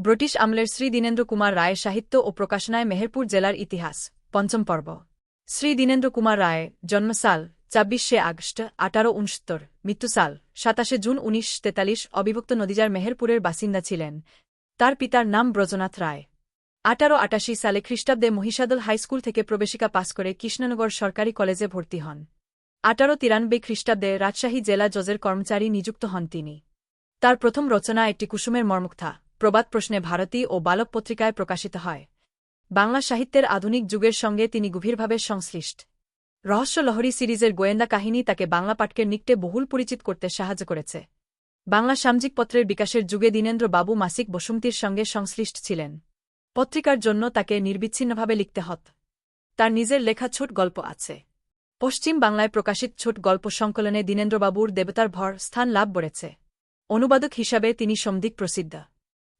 British আমলের শ্রী দীনেন্দ্র কুমার রায়ের সাহিত্য ও প্রকাশনায় মেহেরপুর জেলার ইতিহাস, পঞ্চম পর্ব। শ্রী দীনেন্দ্র কুমার রায় জন্মসাল, ছাব্বিশে আগস্ট, আঠারো উনসত্তর মৃত্যুসাল, সাতাশে জুন উনিশ তেতাল্লিশ, অবিভক্ত নদীজার মেহেরপুরের বাসিন্দা ছিলেন। তার পিতার নাম ব্রজনাথ রায়। আঠারো আটাশি সালে খ্রিস্টাব্দে মহিষাদল হাইস্কুল থেকে প্রবেশিকা পাস করে কৃষ্ণনগর সরকারি কলেজে ভর্তি হন। আঠারো তিরানব্বই খ্রিস্টাব্দে রাজশাহী জেলা জজের কর্মচারী নিযুক্ত হন তিনি। তার প্রথম রচনা একটি কুসুমের মর্মুক্থা। প্রবাদ প্রশ্নে ভারতী ও বালক পত্রিকায় প্রকাশিত হয়। বাংলা সাহিত্যের আধুনিক যুগের সঙ্গে তিনি গভীরভাবে সংশ্লিষ্ট। রহস্যলহরী সিরিজের গোয়েন্দা কাহিনী তাকে বাংলা পাঠকের নিকটে বহুল পরিচিত করতে সাহায্য করেছে। বাংলা সামাজিক পত্রের বিকাশের যুগে দীনেন্দ্র বাবু মাসিক বসুমতির সঙ্গে সংশ্লিষ্ট ছিলেন। পত্রিকার জন্য তাকে নির্বিচ্ছিন্নভাবে লিখতে হত। তার নিজের লেখা ছোট গল্প আছে। পশ্চিম বাংলায় প্রকাশিত ছোট গল্প সংকলনে দীনেন্দ্রবাবুর দেবতার ভর স্থান লাভ করেছে। অনুবাদক হিসাবে তিনি সমদিক প্রসিদ্ধ।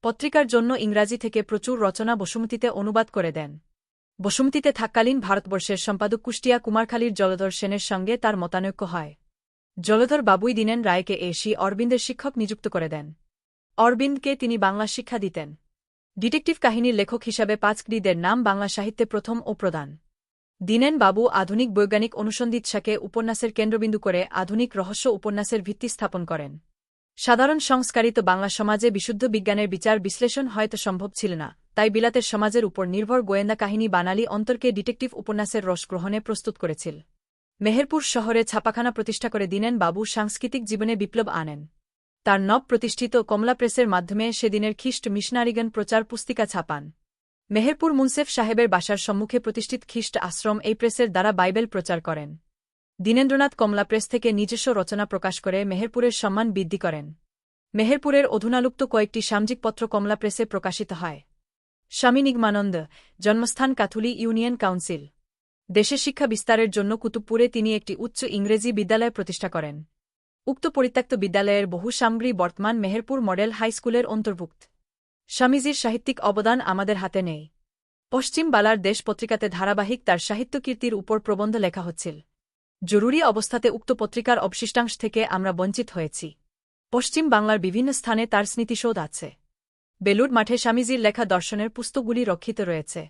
পত্রিকার জন্য ইংরাজি থেকে প্রচুর রচনা বসুমতীতে অনুবাদ করে দেন। বসুমতীতে থাককালীন ভারতবর্ষের সম্পাদক কুষ্টিয়া কুমারখালীর জলধর সেনের সঙ্গে তার মতানৈক্য হয়। জলধর বাবুই দিনেন রায়কে এসি অরবিন্দের শিক্ষক নিযুক্ত করে দেন। অরবিন্দকে তিনি বাংলা শিক্ষা দিতেন। ডিটেকটিভ কাহিনীর লেখক হিসাবে পাঁচক্রিদের নাম বাংলা সাহিত্যে প্রথম ও প্রদান দিনেন বাবু আধুনিক বৈজ্ঞানিক অনুসন্ধিৎসাকে উপন্যাসের কেন্দ্রবিন্দু করে আধুনিক রহস্য উপন্যাসের ভিত্তি স্থাপন করেন। সাধারণ সংস্কারিত বাংলা সমাজে বিশুদ্ধ বিজ্ঞানের বিচার বিশ্লেষণ হয়তো সম্ভব ছিল না, তাই বিলাতের সমাজের উপর নির্ভর গোয়েন্দা কাহিনী বানালি অন্তর্কে ডিটেকটিভ উপন্যাসের রস গ্রহণে প্রস্তুত করেছিল। মেহেরপুর শহরে ছাপাখানা প্রতিষ্ঠা করে দিনেন বাবু, সাংস্কৃতিক জীবনে বিপ্লব আনেন। তার নব প্রতিষ্ঠিত কমলা প্রেসের মাধ্যমে সেদিনের খ্রিস্ট মিশনারিগণ প্রচার পুস্তিকা ছাপান। মেহেরপুর মুনসেফ সাহেবের বাসার সম্মুখে প্রতিষ্ঠিত খ্রিস্ট আশ্রম এই প্রেসের দ্বারা বাইবেল প্রচার করেন। দীনেন্দ্রনাথ কমলা প্রেস থেকে নিজস্ব রচনা প্রকাশ করে মেহেরপুরের সম্মান বৃদ্ধি করেন। মেহেরপুরের অধুনালুপ্ত কয়েকটি সামাজিক পত্র কমলা প্রেসে প্রকাশিত হয়। স্বামী নিগমানন্দ, জন্মস্থান কাথুলি ইউনিয়ন কাউন্সিল। দেশে শিক্ষা বিস্তারের জন্য কুতুবপুরে তিনি একটি উচ্চ ইংরেজি বিদ্যালয় প্রতিষ্ঠা করেন। উক্ত পরিত্যক্ত বিদ্যালয়ের বহু সামগ্রী বর্তমান মেহেরপুর মডেল হাইস্কুলের অন্তর্ভুক্ত। স্বামীজির সাহিত্যিক অবদান আমাদের হাতে নেই। পশ্চিম বালার দেশ পত্রিকাতে ধারাবাহিক তার সাহিত্যকীর্তির উপর প্রবন্ধ লেখা হচ্ছিল। জরুরি অবস্থাতে উক্ত পত্রিকার অবশিষ্টাংশ থেকে আমরা বঞ্চিত হয়েছি। পশ্চিম বাংলার বিভিন্ন স্থানে তার স্মৃতিশোধ আছে। বেলুর মাঠে স্বামীজির লেখা দর্শনের পুস্তকগুলি রক্ষিত রয়েছে।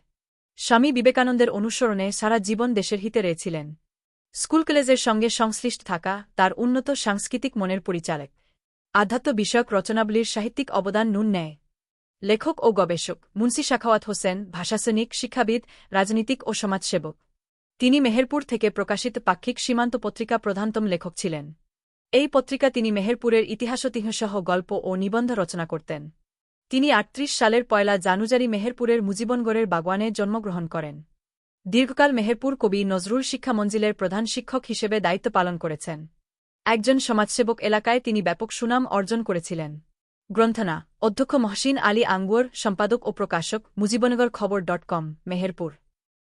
স্বামী বিবেকানন্দের অনুসরণে সারা জীবন দেশের হিতে রয়েছিলেন। স্কুল কলেজের সঙ্গে সংশ্লিষ্ট থাকা তার উন্নত সাংস্কৃতিক মনের পরিচালক। আধ্যাত্ম বিষয়ক রচনাবলীর সাহিত্যিক অবদান নুন নেয়। লেখক ও গবেষক মুন্সি শাখাওয়াত হোসেন ভাষাসনিক, শিক্ষাবিদ, রাজনীতিক ও সমাজসেবক। তিনি মেহেরপুর থেকে প্রকাশিত পাক্ষিক সীমান্ত পত্রিকা প্রধানতম লেখক ছিলেন। এই পত্রিকা তিনি মেহেরপুরের ইতিহাসতিহসহ গল্প ও নিবন্ধ রচনা করতেন। তিনি আটত্রিশ সালের পয়লা জানুজারি মেহেরপুরের মুজিবনগড়ের বাগওয়ানে জন্মগ্রহণ করেন। দীর্ঘকাল মেহেরপুর কবি নজরুল শিক্ষা মঞ্জিলের প্রধান শিক্ষক হিসেবে দায়িত্ব পালন করেছেন। একজন সমাজসেবক এলাকায় তিনি ব্যাপক সুনাম অর্জন করেছিলেন। গ্রন্থনা, অধ্যক্ষ মহসিন আলী আঙ্গুর, সম্পাদক ও প্রকাশক, মুজিবনগর খবর ডট কম, মেহেরপুর।